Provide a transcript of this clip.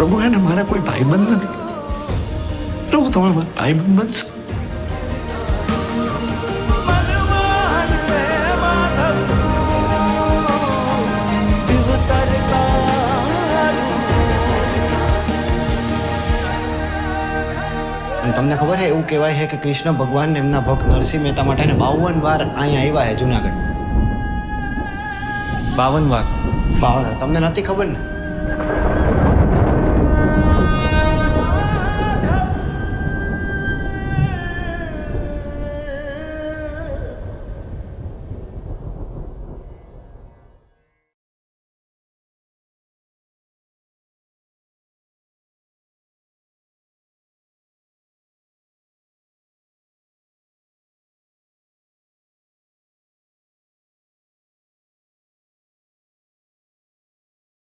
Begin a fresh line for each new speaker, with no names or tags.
પ્રભુ અને મારા કોઈ ભાઈબંધ નથી. પ્રભુ તમે મારા ભાઈબંધ બનશો
અને તમને ખબર છે એવું કહેવાય છે કે કૃષ્ણ ભગવાન એમના ભક્ત નરસિંહ મહેતા માટે બાવન વાર અહીંયા આવ્યા છે જુનાગઢ.
બાવન વાર?
બાવન તમને નથી ખબર ને?